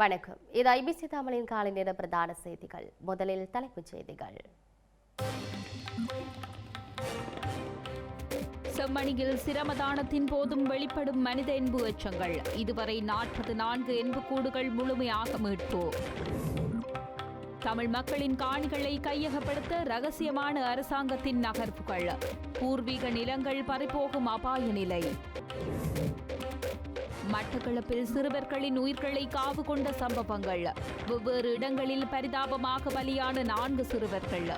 வணக்கம். இது ஐபிசி தமிழின் காலை நேர பிரதான செய்திகள். முதலில் தலைப்புச் செய்திகள். செம்மணியில் சிரமதானத்தின் போதும் வெளிப்படும் மனித என்பு எச்சங்கள். இதுவரை நாற்பது நான்கு என்புக்கூடுகள் முழுமையாக மீட்பு. தமிழ் மக்களின் காணிகளை கையகப்படுத்த ரகசியமான அரசாங்கத்தின் நகர்வுகள். பூர்வீக நிலங்கள் பறிபோகும் அபாய நிலை. மட்டக்களப்பில் சிறுவர்களின் உயிர்களை காவு கொண்ட சம்பவங்கள். வெவ்வேறு இடங்களில் பரிதாபமாக பலியான நான்கு சிறுவர்கள்.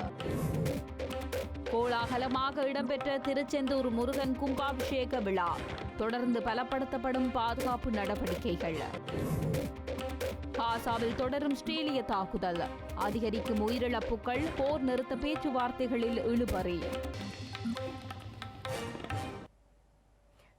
கோலாகலமாக இடம்பெற்ற திருச்செந்தூர் முருகன் கும்பாபிஷேக விழா. தொடர்ந்து பலப்படுத்தப்படும் பாதுகாப்பு நடவடிக்கைகள். காசாவில் தொடரும் ஸ்ட்ரேலிய தாக்குதல். அதிகரிக்கும் உயிரிழப்புகள் போர் நிறுத்த பேச்சுவார்த்தைகளில் இழுபறி.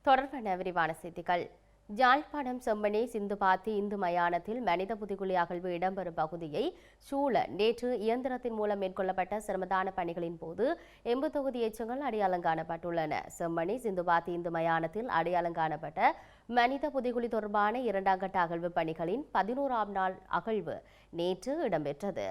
தொடர்பான விரிவான செய்திகள். ஜாழ்ப்பாணம் செம்மணி சிந்துபாத்தி இந்து மயானத்தில் மனித புதிகுழி அகழ்வு இடம்பெறும் பகுதியை சூழ நேற்று இயந்திரத்தின் மூலம் மேற்கொள்ளப்பட்ட சிரமதான பணிகளின் போது எம்பு தொகுதி எச்சங்கள் அடையாளம் காணப்பட்டுள்ளன. செம்மணி சிந்துபாத்தி இந்து மயானத்தில் அடையாளம் காணப்பட்ட மனித புதிகுழி தொடர்பான இரண்டாம் கட்ட அகழ்வு பணிகளின் பதினோராம் நாள் அகழ்வு நேற்று இடம்பெற்றது.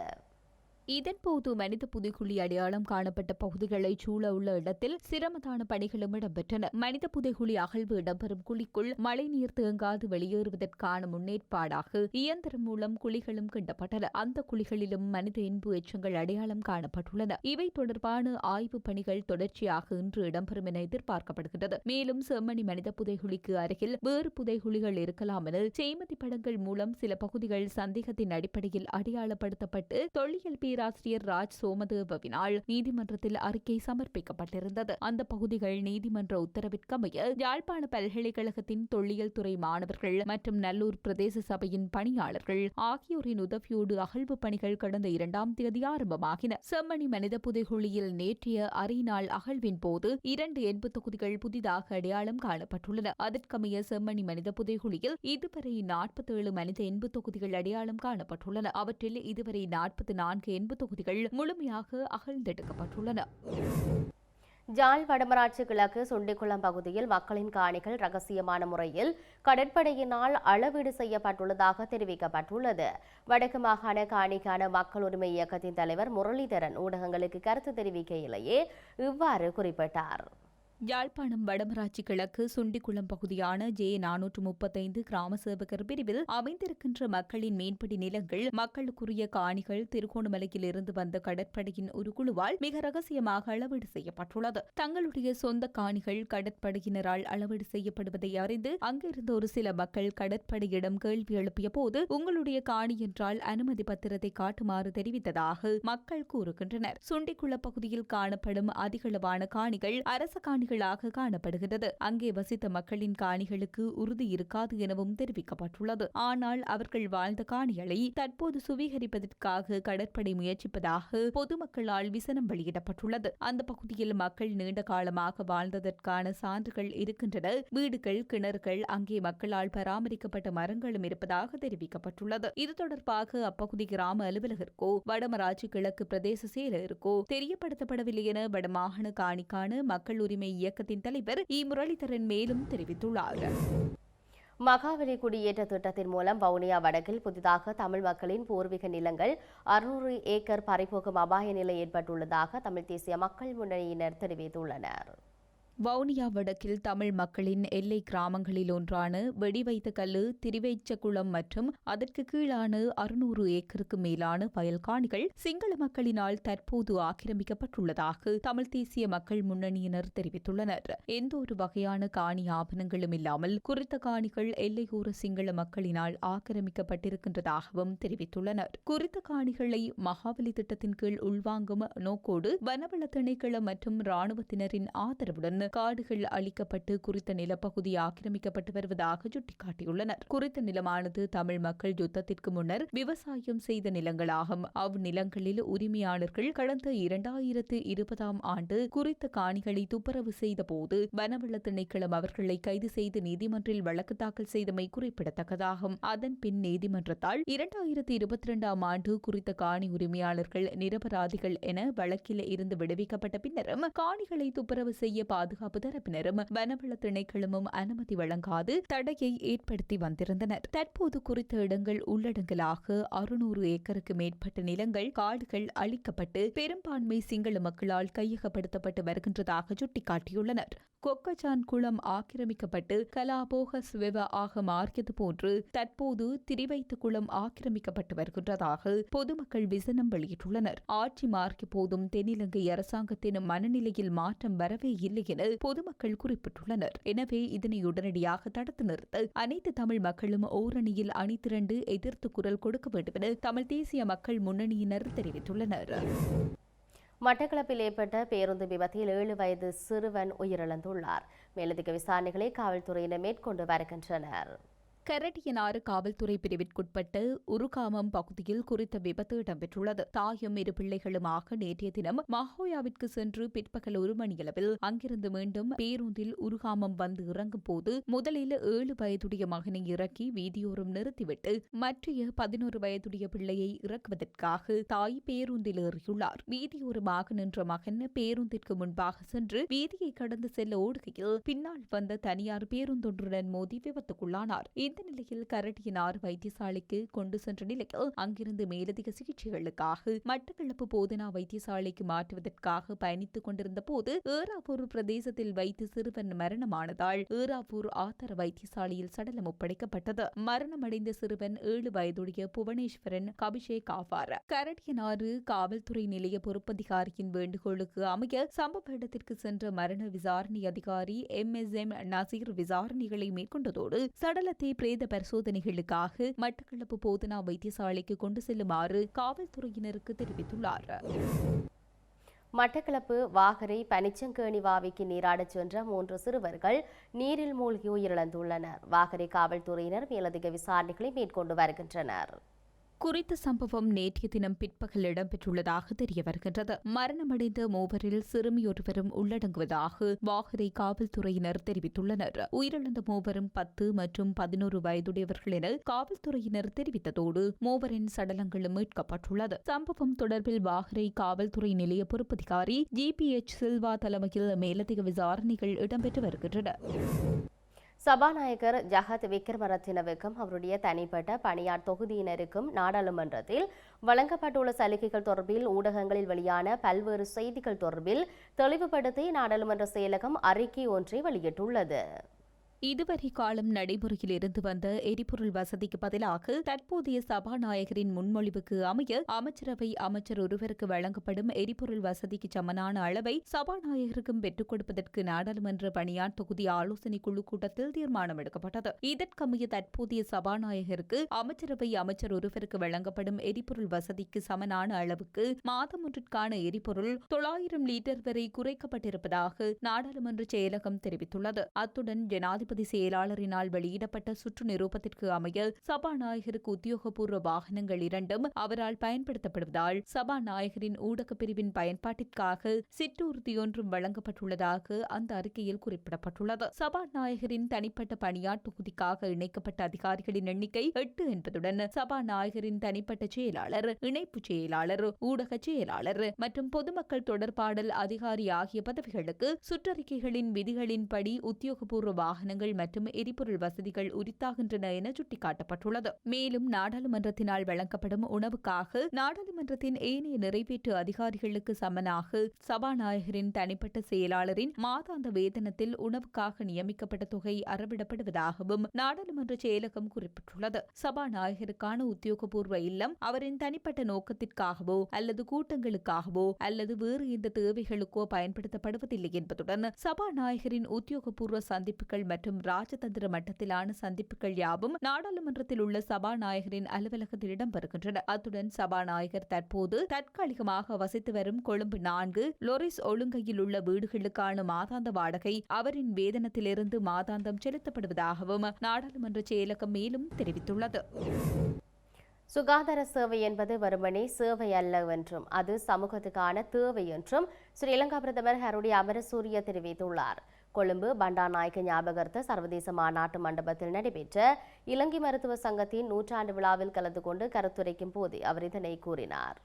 இதன்போது மனித புதைக்குழி அடையாளம் காணப்பட்ட பகுதிகளை சூழ உள்ள இடத்தில் சிரமதான பணிகளும் இடம்பெற்றன. மனித புதைக்குழி அகழ்வு இடம்பெறும் குழிக்குள் மழைநீர் தேங்காது வெளியேறுவதற்கான முன்னேற்பாடாக இயந்திரம் மூலம் குழிகளும் கிண்டப்பட்டன. அந்த குழிகளிலும் மனித இன்பு எச்சங்கள் அடையாளம் காணப்பட்டுள்ளன. இவை தொடர்பான ஆய்வுப் பணிகள் தொடர்ச்சியாக இன்று இடம்பெறும் என எதிர்பார்க்கப்படுகிறது மேலும் செம்மணி மனித புதைகுழிக்கு அருகில் வேறு புதைகுழிகள் இருக்கலாம் என செய்மதி படங்கள் மூலம் சில பகுதிகள் சந்தேகத்தின் அடிப்படையில் அடையாளப்படுத்தப்பட்டு தொல்லியல் பேராசிரியர் ராஜ் சோமதேவவினால் நீதிமன்றத்தில் அறிக்கை சமர்ப்பிக்கப்பட்டிருந்தது. அந்த பகுதிகள் நீதிமன்ற உத்தரவிற்கமைய யாழ்ப்பாண பல்கலைக்கழகத்தின் தொல்லியல் துறை மாணவர்கள் மற்றும் நல்லூர் பிரதேச சபையின் பணியாளர்கள் ஆகியோரின் உதவியோடு அகழ்வு பணிகள் கடந்த இரண்டாம் தேதி ஆரம்பமாகின. செம்மணி மனித புதைகுழியில் நேற்றைய அரைநாள் அகழ்வின் போது இரண்டு எண்பு தொகுதிகள் புதிதாக அடையாளம் காணப்பட்டுள்ளன. அதற்கமைய செம்மணி மனித புதைகுழியில் இதுவரை நாற்பத்தேழு மனித எண்பு தொகுதிகள் அடையாளம் காணப்பட்டுள்ளன. அவற்றில் இதுவரை நாற்பத்தி நான்கு எண்பு தொகுதிகள் முழுமையாக அகழ்ந்தெடுக்கப்பட்டுள்ளன. ஜாழ் வடமராட்சி கிழக்கு சுண்டிக்குளம் பகுதியில் மக்களின் காணிகள் ரகசியமான முறையில் கடற்படையினால் அளவீடு செய்யப்பட்டுள்ளதாக தெரிவிக்கப்பட்டுள்ளது. வடக்கு மாகாண காணிக்கான மக்கள் உரிமை இயக்கத்தின் தலைவர் முரளிதரன் ஊடகங்களுக்கு கருத்து தெரிவிக்கையிலேயே இவ்வாறு குறிப்பிட்டார். யாழ்ப்பாணம் வடமராட்சி கிழக்கு சுண்டிக்குளம் பகுதியான ஜே நானூற்று முப்பத்தைந்து கிராம சேவகர் பிரிவில் அமைந்திருக்கின்ற மக்களின் மேம்படி நிலங்கள் மக்களுக்குரிய காணிகள் திருகோணமலையில் இருந்து வந்த கடற்படையின் ஒரு குழுவால் மிக ரகசியமாக அளவீடு செய்யப்பட்டுள்ளது. தங்களுடைய சொந்த காணிகள் கடற்படையினரால் அளவீடு செய்யப்படுவதை அறிந்து அங்கிருந்த ஒரு சில மக்கள் கடற்படையிடம் கேள்வி எழுப்பிய போது உங்களுடைய காணி என்றால் அனுமதி பத்திரத்தை காட்டுமாறு தெரிவித்ததாக மக்கள் கூறுகின்றனர். சுண்டிக்குள பகுதியில் காணப்படும் அதிகளவான காணிகள் அரச காணிகள் காணிகளாக காணப்படுகிறது அங்கே வசித்த மக்களின் காணிகளுக்கு உறுதி இருக்காது எனவும் தெரிவிக்கப்பட்டுள்ளது. ஆனால் அவர்கள் வாழ்ந்த காணிகளை தற்போது சுவீகரிப்பதற்காக கடற்படை முயற்சிப்பதாக பொதுமக்களால் விசனம் வெளியிடப்பட்டுள்ளது. அந்த பகுதியில் மக்கள் நீண்ட காலமாக வாழ்ந்ததற்கான சான்றுகள் இருக்கின்றன. வீடுகள் கிணறுகள் அங்கே மக்களால் பராமரிக்கப்பட்ட மரங்களும் இருப்பதாக தெரிவிக்கப்பட்டுள்ளது. இது தொடர்பாக அப்பகுதி கிராம அலுவலகருக்கோ வடமராட்சி கிழக்கு பிரதேச செயலருக்கோ தெரியப்படுத்தப்படவில்லை என வடமாகாண காணிக்கான மக்கள் உரிமை இயக்கத்தின் தலைவர் இ. முரளிதரன் மேலும் தெரிவித்துள்ளார். மகாவலி குடியேற்ற திட்டத்தின் மூலம் வவுனியா வடக்கில் புதிதாக தமிழ் மக்களின் பூர்வீக நிலங்கள் அறுநூறு ஏக்கர் பறிபோகும் அபாய நிலை ஏற்பட்டுள்ளதாக தமிழ் தேசிய மக்கள் முன்னணியினர் தெரிவித்துள்ளனர். வவுனியா வடக்கில் தமிழ் மக்களின் எல்லை கிராமங்களில் ஒன்றான வெடிவைத்த கல்லு திரிவைச்சகுளம் மற்றும் அதற்கு கீழான அறுநூறு ஏக்கருக்கு மேலான வயல்காணிகள் சிங்கள மக்களினால் தற்போது ஆக்கிரமிக்கப்பட்டுள்ளதாக தமிழ் தேசிய மக்கள் முன்னணியினர் தெரிவித்துள்ளனர். எந்த ஒரு வகையான காணி ஆவணங்களும் இல்லாமல் குறித்த காணிகள் எல்லையோர சிங்கள மக்களினால் ஆக்கிரமிக்கப்பட்டிருக்கின்றதாகவும் தெரிவித்துள்ளனர். குறித்த காணிகளை மகாபலி திட்டத்தின் கீழ் உள்வாங்கும் நோக்கோடு வனவள திணைக்களம் மற்றும் ராணுவத்தினரின் ஆதரவுடன் காடுகள் அளிக்கப்பட்டு குறித்த நிலப்பகுதி ஆக்கிரமிக்கப்பட்டு வருவதாக சுட்டிக்காட்டியுள்ளனர். குறித்த நிலமானது தமிழ் மக்கள் யுத்தத்திற்கு முன்னர் விவசாயம் செய்த நிலங்களாகும். அவ் நிலங்களில் உரிமையாளர்கள் கடந்த இரண்டாயிரத்து இருபதாம் ஆண்டு குறித்த காணிகளை துப்புரவு செய்த போது வனவள திணைக்களம் அவர்களை கைது செய்து நீதிமன்றில் வழக்கு தாக்கல் செய்தமை குறிப்பிடத்தக்கதாகும். அதன் பின் நீதிமன்றத்தால் இரண்டாயிரத்து இருபத்தி இரண்டாம் ஆண்டு குறித்த காணி உரிமையாளர்கள் நிரபராதிகள் என வழக்கில் இருந்து விடுவிக்கப்பட்ட பின்னரும் காணிகளை துப்புரவு செய்ய பாதுகாப்பு பாதுகாப்பு தரப்பினரும் வனவள திணைக்களமும் அனுமதி வழங்காது தடையை ஏற்படுத்தி வந்திருந்தனர். தற்போது குறித்த இடங்கள் உள்ளடங்கலாக அறுநூறு ஏக்கருக்கு மேற்பட்ட நிலங்கள் காடுகள் அழிக்கப்பட்டு பெரும்பான்மை சிங்கள மக்களால் கையகப்படுத்தப்பட்டு வருகின்றதாக சுட்டிக்காட்டியுள்ளனர். கொக்கஜான் குளம் ஆக்கிரமிக்கப்பட்டு கலாபோக சுவெவ ஆக மாறியது போன்று தற்போது திரிவைத்து குளம் ஆக்கிரமிக்கப்பட்டு வருகின்றதாக பொதுமக்கள் விசனம் வெளியிட்டுள்ளனர். ஆட்சி மாறிய போதும் தென்னிலங்கை அரசாங்கத்தின் மனநிலையில் மாற்றம் வரவே இல்லை என பொதுமக்கள் குறிப்பிட்டுள்ளனர். எனவே இதனை உடனடியாக தடுத்து நிறுத்த அனைத்து தமிழ் மக்களும் ஓரணியில் அணிதிரண்டு எதிர்த்து குரல் கொடுக்க வேண்டும் என தமிழ் தேசிய மக்கள் முன்னணியினர் தெரிவித்துள்ளனர். மட்டக்களப்பில் ஏற்பட்ட பேருந்து விபத்தில் ஏழு வயது சிறுவன் உயிரிழந்துள்ளார். மேலதிக விசாரணைகளை காவல்துறையினர் மேற்கொண்டு வருகின்றனர். கரடியனாறு காவல்துறை பிரிவிற்குட்பட்ட உருகாமம் பகுதியில் குறித்த விபத்து இடம்பெற்றுள்ளது. தாயும் இரு பிள்ளைகளுமாக நேற்றைய தினம் மஹோயாவிற்கு சென்று பிற்பகல் ஒரு மணியளவில் அங்கிருந்து மீண்டும் பேருந்தில் உருகாமம் வந்து இறங்கும் போது முதலில் ஏழு வயதுடைய மகனை இறக்கி வீதியோரம் நிறுத்திவிட்டு மற்றைய பதினோரு வயதுடைய பிள்ளையை இறக்குவதற்காக தாய் பேருந்தில் ஏறியுள்ளார். வீதியோரமாக நின்ற மகன் பேருந்திற்கு முன்பாக சென்று வீதியை கடந்து செல்ல ஓடுகையில் பின்னால் வந்த தனியார் பேருந்தொன்றுடன் மோதி விபத்துக்குள்ளானார். இந்த நிலையில் கரடியினார் வைத்தியசாலைக்கு கொண்டு சென்ற நிலையில் அங்கிருந்து மேலதிக சிகிச்சைகளுக்காக மட்டக்களப்பு போதனா வைத்தியசாலைக்கு மாற்றுவதற்காக பயணித்துக் கொண்டிருந்த போது ஏறாவூர் பிரதேசத்தில் வைத்து சிறுவன் மரணமானதால் ஏறாவூர் ஆத்தர வைத்தியசாலையில் சடலம் ஒப்படைக்கப்பட்டது. மரணமடைந்த சிறுவன் ஏழு வயதுடைய புவனேஸ்வரன் கபிஷேக் ஆவார். கரடியனாறு காவல்துறை நிலைய பொறுப்பதிகாரியின் வேண்டுகோளுக்கு அமைய சம்பவ இடத்திற்கு சென்ற மரண விசாரணை அதிகாரி எம் எஸ் எம் நசீர் விசாரணைகளை மேற்கொண்டதோடு சடலத்தை பிரேத பரிசோதனைகளுக்காக மட்டக்களப்பு போதனா வைத்தியசாலைக்கு கொண்டு செல்லுமாறு காவல்துறையினருக்கு தெரிவித்துள்ளார். மட்டக்களப்பு வாகரை பனிச்சங்கேணி வாவிக்கு நீராடச் சென்ற மூன்று சிறுவர்கள் நீரில் மூழ்கி உயிரிழந்துள்ளனர். வாகரை காவல்துறையினர் மேலதிக விசாரணைகளை மேற்கொண்டு வருகின்றனர். குறித்த சம்பவம் நேற்றைய தினம் பிற்பகல் இடம்பெற்றுள்ளதாக தெரிய வருகின்றது மரணமடைந்த மூவரில் சிறுமியொருவரும் உள்ளடங்குவதாக வாகரை காவல்துறையினர் தெரிவித்துள்ளனர். உயிரிழந்த மூவரும் பத்து மற்றும் பதினோரு வயதுடையவர்கள் என காவல்துறையினர் தெரிவித்ததோடு மூவரின் சடலங்களும் மீட்கப்பட்டுள்ளது. சம்பவம் தொடர்பில் வாகரை காவல்துறை நிலைய பொறுப்பதிகாரி ஜி பி எச் சில்வா தலைமையில் மேலதிக விசாரணைகள் இடம்பெற்று வருகின்றன. சபாநாயகர் ஜகத் விக்ரமரத்தினவுக்கும் அவருடைய தனிப்பட்ட பணியார் தொகுதியினருக்கும் நாடாளுமன்றத்தில் வழங்கப்பட்டுள்ள சலுகைகள் தொடர்பில் ஊடகங்களில் வெளியான பல்வேறு செய்திகள் தொடர்பில் தெளிவுபடுத்தி நாடாளுமன்ற செயலகம் அறிக்கை ஒன்றை வெளியிட்டுள்ளது. இதுவரை காலம் நடைமுறையில் இருந்து வந்த எரிபொருள் வசதிக்கு பதிலாக தற்போதைய சபாநாயகரின் முன்மொழிவுக்கு அமைய அமைச்சரவை அமைச்சர் ஒருவருக்கு வழங்கப்படும் எரிபொருள் வசதிக்கு சமனான அளவை சபாநாயகருக்கும் பெற்றுக் கொடுப்பதற்கு நாடாளுமன்ற பணியார் தொகுதி ஆலோசனை குழு கூட்டத்தில் தீர்மானம் எடுக்கப்பட்டது இதற்கமைய தற்போதைய சபாநாயகருக்கு அமைச்சரவை அமைச்சர் ஒருவருக்கு வழங்கப்படும் எரிபொருள் வசதிக்கு சமனான அளவுக்கு மாதம் ஒன்றிற்கான எரிபொருள் தொள்ளாயிரம் லிட்டர் வரை குறைக்கப்பட்டிருப்பதாக நாடாளுமன்ற செயலகம் தெரிவித்துள்ளது. அத்துடன் ஜனாதிபதி ஜனாதிபதி செயலாளரினால் வெளியிடப்பட்ட சுற்று நிரூபத்திற்கு அமைய சபாநாயகருக்கு உத்தியோகபூர்வ வாகனங்கள் இரண்டும் அவரால் பயன்படுத்தப்படுவதால் சபாநாயகரின் ஊடக பிரிவின் பயன்பாட்டிற்காக சிற்றூர்தியொன்றும் வழங்கப்பட்டுள்ளதாக அந்த அறிக்கையில் குறிப்பிடப்பட்டுள்ளது. சபாநாயகரின் தனிப்பட்ட பணியார் தொகுதிக்காக இணைக்கப்பட்ட அதிகாரிகளின் எண்ணிக்கை எட்டு என்பதுடன் சபாநாயகரின் தனிப்பட்ட செயலாளர் இணைப்பு செயலாளர் ஊடக செயலாளர் மற்றும் பொதுமக்கள் தொடர்பாடல் அதிகாரி ஆகிய பதவிகளுக்கு சுற்றறிக்கைகளின் விதிகளின்படி உத்தியோகபூர்வ வாகனங்கள் மற்றும் எரிபொருள் வசதிகள் உரித்தாகின்றன என சுட்டிக்காட்டப்பட்டுள்ளது. மேலும் நாடாளுமன்றத்தினால் வழங்கப்படும் உணவுக்காக நாடாளுமன்றத்தின் ஏனைய நிறைவேற்று அதிகாரிகளுக்கு சமனாக சபாநாயகரின் தனிப்பட்ட செயலாளரின் மாதாந்த வேதனத்தில் உணவுக்காக நியமிக்கப்பட்ட தொகை அறவிடப்படுவதாகவும் நாடாளுமன்ற செயலகம் குறிப்பிட்டுள்ளது. சபாநாயகருக்கான உத்தியோகபூர்வ இல்லம் அவரின் தனிப்பட்ட நோக்கத்திற்காகவோ அல்லது கூட்டங்களுக்காகவோ அல்லது வேறு எந்த தேவைகளுக்கோ பயன்படுத்தப்படுவதில்லை என்பதுடன் சபாநாயகரின் உத்தியோகபூர்வ சந்திப்புகள் மற்றும் மற்றும் ராஜதந்திர மட்டத்திலான சந்திப்புகள் யாவும் நாடாளுமன்றத்தில் உள்ள சபாநாயகரின் அலுவலகத்தில் இடம்பெறுகின்றன. அத்துடன் சபாநாயகர் தற்போது தற்காலிகமாக வசித்து வரும் கொழும்பு நான்கு லொரிஸ் ஒழுங்கையில் உள்ள வீடுகளுக்கான மாதாந்த வாடகை அவரின் வேதனத்திலிருந்து மாதாந்தம் செலுத்தப்படுவதாகவும் நாடாளுமன்ற செயலகம் மேலும் தெரிவித்துள்ளது. சுகாதார சேவை என்பது வருமனே சேவை அல்ல என்றும் அது சமூகத்துக்கான தேவை என்றும் ஸ்ரீலங்கா பிரதமர் ஹருடி அமரசூரிய தெரிவித்துள்ளார். கொழும்பு பண்டாநாயக்க ஞாபகர்த்த சர்வதேச மாநாட்டு மண்டபத்தில் நடைபெற்ற இலங்கை மருத்துவ சங்கத்தின் நூற்றாண்டு விழாவில் கலந்து கொண்டு கருத்துரைக்கும் போது அவர் இதனை கூறினார்.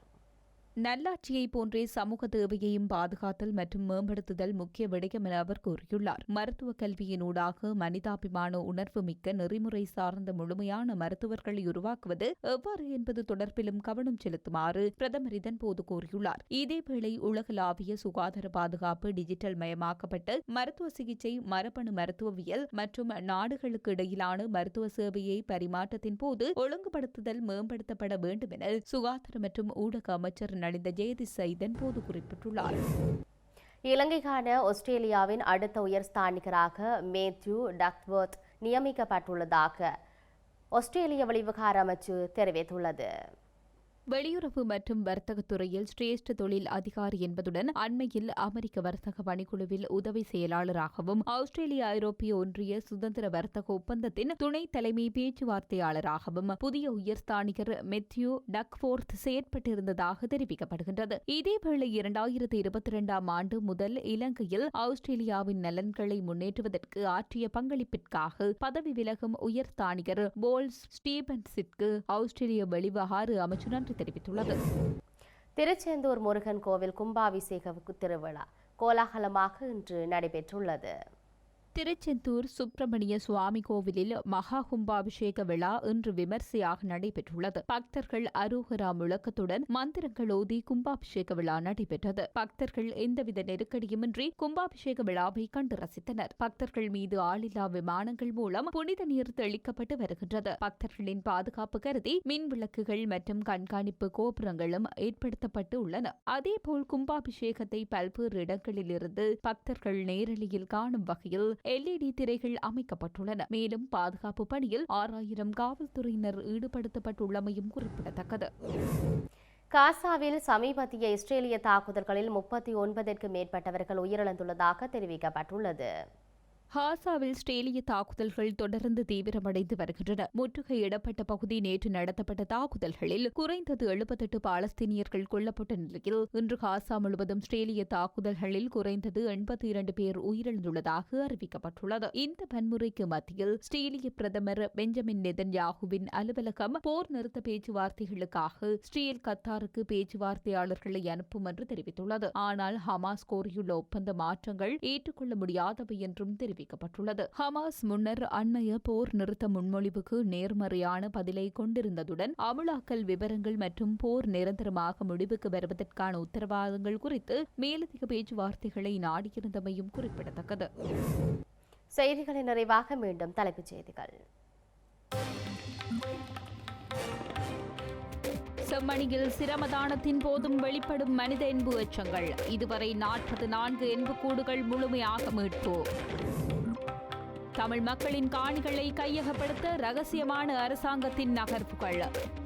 நல்லாட்சியை போன்றே சமூக தேவையையும் பாதுகாத்தல் மற்றும் மேம்படுத்துதல் முக்கிய விடயம் என அவர் கூறியுள்ளார். மருத்துவ கல்வியினூடாக மனிதாபிமான உணர்வு மிக்க நெறிமுறை சார்ந்த முழுமையான மருத்துவர்களை உருவாக்குவது எவ்வாறு என்பது தொடர்பிலும் கவனம் செலுத்துமாறு பிரதமர் இதன்போது கூறியுள்ளார். இதேவேளை உலகளாவிய சுகாதார பாதுகாப்பு டிஜிட்டல் மயமாக்கப்பட்டு மருத்துவ சிகிச்சை மரபணு மருத்துவவியல் மற்றும் நாடுகளுக்கு இடையிலான மருத்துவ சேவையை பரிமாற்றத்தின் போது ஒழுங்குபடுத்துதல் மேம்படுத்தப்பட வேண்டும் என சுகாதார மற்றும் ஊடக அமைச்சர் நலிந்த ஜெயதிச இதன்போது குறிப்பிட்டுள்ளார். இலங்கைக்கான ஆஸ்திரேலியாவின் அடுத்த உயர்ஸ்தானிகராக மேத்யூ டக்வர்த் நியமிக்கப்பட்டுள்ளதாக ஆஸ்திரேலிய வெளிவிகார அமைச்சு தெரிவித்துள்ளது. வெளியுறவு மற்றும் வர்த்தகத்துறையில் சிரேஷ்ட தொழில் அதிகாரி என்பதுடன் அண்மையில் அமெரிக்க வர்த்தக பணிக்குழுவில் உதவி செயலாளராகவும் ஆஸ்திரேலிய ஐரோப்பிய ஒன்றிய சுதந்திர வர்த்தக ஒப்பந்தத்தின் துணை தலைமை பேச்சுவார்த்தையாளராகவும் புதிய உயர்ஸ்தானிகர் மெத்யூ டக்ஃபோர்த் செயற்பட்டிருந்ததாக தெரிவிக்கப்படுகின்றது. இதேவேளை இரண்டாயிரத்தி இருபத்தி இரண்டாம் ஆண்டு முதல் இலங்கையில் ஆஸ்திரேலியாவின் நலன்களை முன்னேற்றுவதற்கு ஆற்றிய பங்களிப்பிற்காக பதவி விலகும் உயர்ஸ்தானிகர் போல்ஸ் ஸ்டீபன்ஸிற்கு ஆஸ்திரேலிய வெளிவகார அமைச்சு நன்றி தெரிவித்துள்ளது. திருச்செந்தூர் முருகன் கோவில் கும்பாபிஷேக திருவிழா கோலாகலமாக இன்று நடைபெற்றுள்ளது. திருச்செந்தூர் சுப்பிரமணிய சுவாமி கோவிலில் மகா கும்பாபிஷேக விழா இன்று விமர்சையாக நடைபெற்றுள்ளது. பக்தர்கள் அரோகரா முழக்கத்துடன் மந்திரங்கள் ஓதி கும்பாபிஷேக விழா நடைபெற்றது. பக்தர்கள் எந்தவித நெருக்கடியுமின்றி கும்பாபிஷேக விழாவை கண்டு ரசித்தனர். பக்தர்கள் மீது ஆளில்லா விமானங்கள் மூலம் புனித நீர் தெளிக்கப்பட்டு வருகின்றது. பக்தர்களின் பாதுகாப்பு கருதி மின் விளக்குகள் மற்றும் கண்காணிப்பு கோபுரங்களும் ஏற்படுத்தப்பட்டு உள்ளன. அதேபோல் கும்பாபிஷேகத்தை பல்வேறு இடங்களிலிருந்து பக்தர்கள் நேரலையில் காணும் வகையில் எல்இடி திரைகள் அமைக்கப்பட்டுள்ளன. மேலும் பாதுகாப்பு பணியில் ஆறாயிரம் காவல்துறையினர் ஈடுபடுத்தப்பட்டுள்ளமையும் குறிப்பிடத்தக்கது. காசாவில் சமீபத்திய இஸ்ரேலிய தாக்குதல்களில் முப்பத்தி ஒன்பதற்கு மேற்பட்டவர்கள் உயிரிழந்துள்ளதாக தெரிவிக்கப்பட்டுள்ளது. ஹாசாவில் இஸ்ரேலிய தாக்குதல்கள் தொடர்ந்து தீவிரமடைந்து வருகின்றன. முற்றுகையிடப்பட்ட பகுதி நேற்று நடத்தப்பட்ட தாக்குதல்களில் குறைந்தது எழுபத்தெட்டு பாலஸ்தீனியர்கள் கொல்லப்பட்ட நிலையில் இன்று ஹாசா முழுவதும் இஸ்ரேலிய தாக்குதல்களில் குறைந்தது எண்பத்தி இரண்டு பேர் உயிரிழந்துள்ளதாக அறிவிக்கப்பட்டுள்ளது. இந்த வன்முறைக்கு மத்தியில் ஸ்ரேலிய பிரதமர் பெஞ்சமின் நெதன்யாகுவின் அலுவலகம் போர் நிறுத்த பேச்சுவார்த்தைகளுக்காக இஸ்ரேல் கத்தாருக்கு பேச்சுவார்த்தையாளர்களை அனுப்பும் என்று தெரிவித்துள்ளது. ஆனால் ஹமாஸ் கோரியுள்ள ஒப்பந்த மாற்றங்கள் ஏற்றுக்கொள்ள முடியாதவை என்றும் தெரிவித்துள்ளது தெரிவிக்கப்பட்டுள்ளது ஹமாஸ் முன்னர் அண்மைய போர் நிறுத்த முன்மொழிவுக்கு நேர்மறையான பதிலை கொண்டிருந்ததுடன் அமலாக்கல் விவரங்கள் மற்றும் போர் நிரந்தரமாக முடிவுக்கு வருவதற்கான உத்தரவாதங்கள் குறித்து மேலதிக பேச்சுவார்த்தைகளை நாடியிருந்தமையும் குறிப்பிடத்தக்கது. செய்திகளின் நிறைவாக மீண்டும் தலைப்புச் செய்திகள். மணியில் சிரமதானத்தின் போதும் வெளிப்படும் மனித என்பு எச்சங்கள் இதுவரை நாற்பது நான்கு என்புக்கூடுகள் முழுமையாக மீட்பு. தமிழ் மக்களின் காணிகளை கையகப்படுத்த ரகசியமான அரசாங்கத்தின் நகர்வுகள்.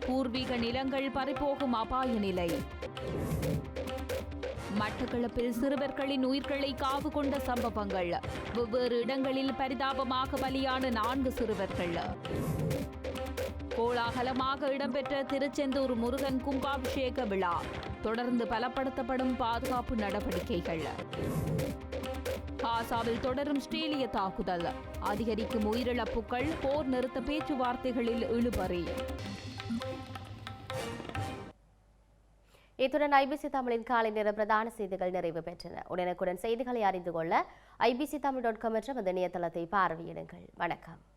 பூர்வீக நிலங்கள் பறிபோகும் அபாய நிலை. மட்டக்களப்பில் சிறுவர்களின் உயிர்களை காவு கொண்ட சம்பவங்கள். வெவ்வேறு இடங்களில் பரிதாபமாக பலியான நான்கு சிறுவர்கள். கோலாகலமாக இடம்பெற்ற திருச்செந்தூர் முருகன் கும்பாபிஷேக விழா. தொடர்ந்து பலப்படுத்தப்படும் பாதுகாப்பு நடவடிக்கைகள். காசாவில் தொடரும் ஸ்ட்ரேலிய தாக்குதல். அதிகரிக்கும் உயிரிழப்புகள் போர் நிறுத்த பேச்சுவார்த்தைகளில் இழுபறி. இத்துடன் ஐபிசி தமிழின் காலை நேர பிரதான செய்திகள் நிறைவு பெற்றன. உடனுக்குடன் செய்திகளை அறிந்து கொள்ள ஐபிசி தமிழ் டாட் காம் என்ற இணையதளத்தை பார்வையிடுங்கள். வணக்கம்.